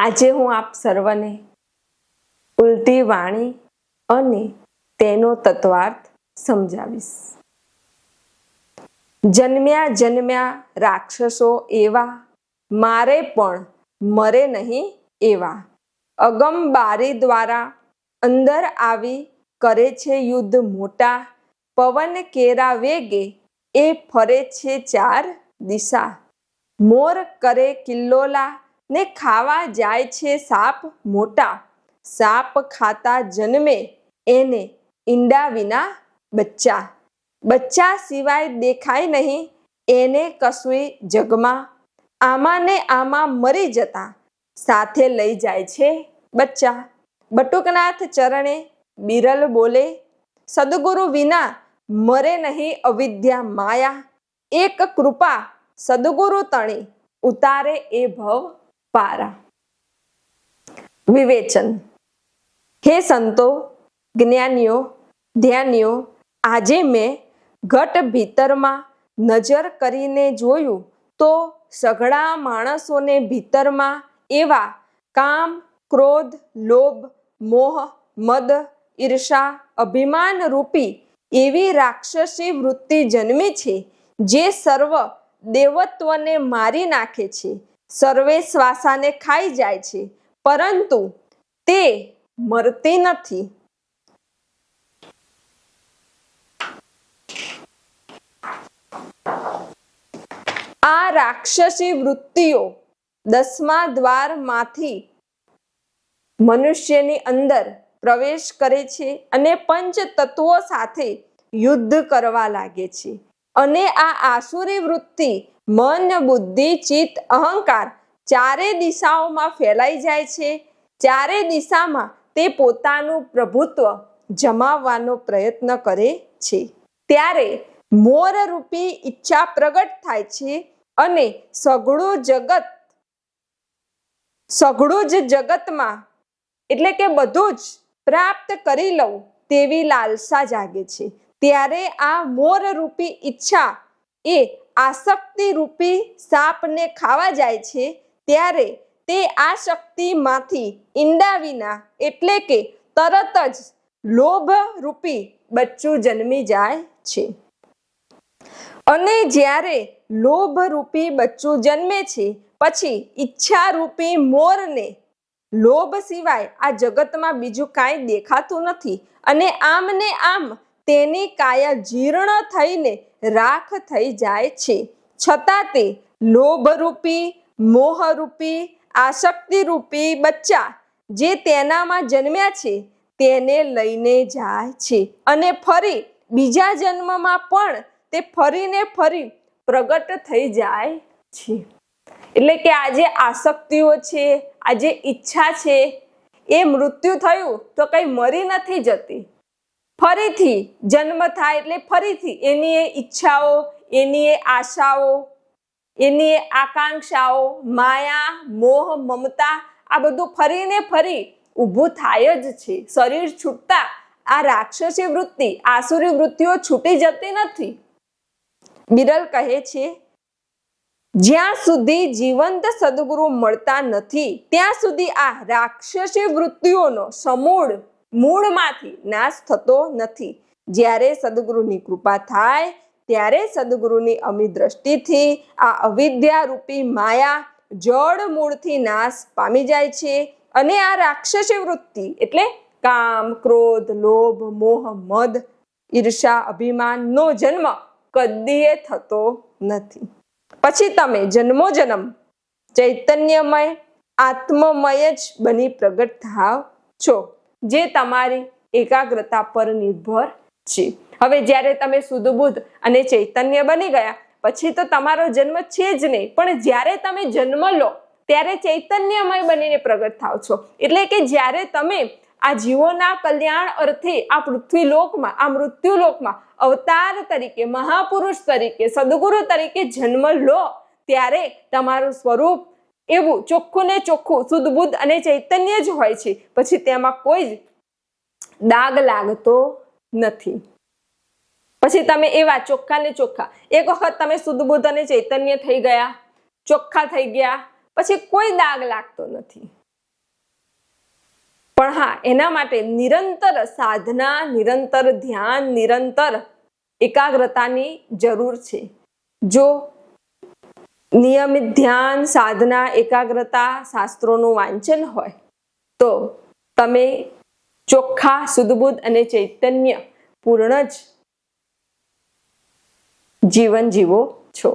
આજે હું આપ સર્વને ઉલટી વાણી અને તેનો તત્વાર્થ સમજાવીશ. જન્મ્યા જન્મ્યા રાક્ષસો એવા, મારે પણ મરે નહીં એવા. અગમ બારી દ્વારા અંદર આવી કરે છે યુદ્ધ મોટા, પવન કેરા વેગે એ ફરે છે ચાર દિશા. મોર કરે કિલ્લોલા ને ખાવા જાય છે સાપ મોટા. સાપ ખાતા જન્મે એને ઈંડા વિના બચ્ચા. બચ્ચા સિવાય દેખાય નહીં, એને કશું જગમાં. આમાં ને આમાં મરી જતા, સાથે લઈ જાય છે બચ્ચા. બટુકનાથ ચરણે બિરલ બોલે, સદગુરુ વિના મરે નહીં અવિદ્યા માયા. એક કૃપા સદગુરુ તણી ઉતારે એ ભવ પારા. વિવેચન. હે સંતો, જ્ઞાનીઓ, ધ્યાનીઓ, આજે મેં ઘટ ભીતરમાં નજર કરીને જોયું તો સઘળા માણસોને ભીતરમાં એવા કામ, ક્રોધ, લોભ, મોહ, મદ, ઈર્ષા, અભિમાન રૂપી એવી રાક્ષસી વૃત્તિ જન્મી છે જે સર્વ દેવત્વને મારી નાખે છે. સર્વે શ્વાસાને ખાઈ જાય છે, પરંતુ તે મરતી નથી. આ રાક્ષસી વૃત્તિઓ દસમા દ્વારમાંથી મનુષ્યની અંદર પ્રવેશ કરે છે અને પંચ તત્વો સાથે યુદ્ધ કરવા લાગે છે. અને આ આસુરી વૃત્તિ મન, બુદ્ધિ, ચિત્ત, અહંકાર ચારે દિશાઓમાં ફેલાઈ જાય છે. ચારે દિશામાં તે પોતાનું પ્રભુત્વ જમાવવાનો પ્રયત્ન કરે છે. ત્યારે મોરરૂપી ઈચ્છા પ્રગટ થાય છે અને સઘળું જગત, સઘળું જ જગતમાં એટલે કે બધું જ પ્રાપ્ત કરી લઉં તેવી લાલસા જાગે છે. ત્યારે આ મોરરૂપી ઈચ્છા એ આસક્તિ રૂપી સાપને ખાવા જાય છે, ત્યારે તે આ શક્તિમાંથી ઈંડા વિના એટલે કે તરત જ લોભ રૂપી બચ્ચું જન્મી જાય છે. અને જ્યારે લોભ રૂપી બચ્ચું જન્મે છે, પછી ઈચ્છા રૂપી મોરને લોભ સિવાય આ જગતમાં બીજું કાંઈ દેખાતું નથી. અને આમ ને આમ તેની કાયા જીર્ણ થઈને રાખ થઈ જાય છે. છતાં તે લોભરૂપી, મોહરૂપી, આસક્તિરૂપી બચ્ચા જે તેનામાં જન્મ્યા છે, તેને લઈને જાય છે અને ફરી બીજા જન્મમાં પણ તે ફરીને ફરી પ્રગટ થઈ જાય છે. એટલે કે આજે આસક્તિઓ છે, આ જે ઈચ્છા છે, એ મૃત્યુ થયું તો કંઈ મરી નથી જતી. ફરીથી જન્મ થાય એટલે ફરીથી એની એ ઈચ્છાઓ, એની એ આશાઓ, એની એ આકાંક્ષાઓ, માયા, મોહ, મમતા, આ બધું ફરીને ફરી ઊભું થાય જ છે. શરીર છૂટતા આ રાક્ષસી વૃત્તિ, આસુરી વૃત્તિઓ છૂટી જતી નથી. બિરલ કહે છે, જ્યાં સુધી જીવંત સદગુરુ મળતા નથી, ત્યાં સુધી આ રાક્ષસી વૃત્તિઓનો સમૂળ મૂળમાંથી નાશ થતો નથી. જ્યારે સદગુરુની કૃપા થાય, ત્યારે સદગુરુની અમી દ્રષ્ટિથી આ અવિદ્યા રૂપી માયા જડ મૂળથી નાશ પામી જાય છે અને આ રાક્ષસી વૃત્તિ એટલે કામ, ક્રોધ, લોભ, મોહ, મદ, ઈર્ષા, અભિમાનનો જન્મ કદીએ થતો નથી. પછી તમે જન્મો જન્મ, ચૈતન્યમય, આત્મમય જ બની પ્રગટ થાવ છો. જે તમારી એકાગ્રતા પર નિર્ભર છે. હવે જ્યારે તમે સુધબુદ્ધ અને ચૈતન્ય બની ગયા, પછી તો તમારો જન્મ છે જ નહીં. પણ જ્યારે તમે જન્મ લો, ત્યારે ચૈતન્યમય બનીને પ્રગટ થાવ છો. એટલે કે જ્યારે તમે આ જીવોના કલ્યાણ અર્થે આ પૃથ્વી લોકમાં આ મૃત્યુ લોકમાં અવતાર તરીકે, મહાપુરુષ તરીકે, સદગુરુ તરીકે જન્મ લો, ત્યારે તમારું સ્વરૂપ એવું ચોખ્ખું ને ચોખ્ખું, શુદ્ધ બુદ્ધ અને ચૈતન્ય જ હોય છે. પછી તેમાં કોઈ જ દાગ લાગતો નથી. પછી તમે એવા ચોખ્ખા ને ચોખ્ખા. એક વખત તમે શુદ્ધ બુદ્ધ અને ચૈતન્ય થઈ ગયા, ચોખ્ખા થઈ ગયા, પછી કોઈ દાગ લાગતો નથી. પણ હા, એના માટે નિરંતર સાધના, નિરંતર ધ્યાન, નિરંતર એકાગ્રતાની જરૂર છે. જો નિયમિત ધ્યાન, સાધના, એકાગ્રતા શાસ્ત્રોનું વાંચન હોય તો તમે ચોખ્ખા, સુદબુદ્ધ અને ચૈતન્ય પૂર્ણ જ જીવન જીવો છો.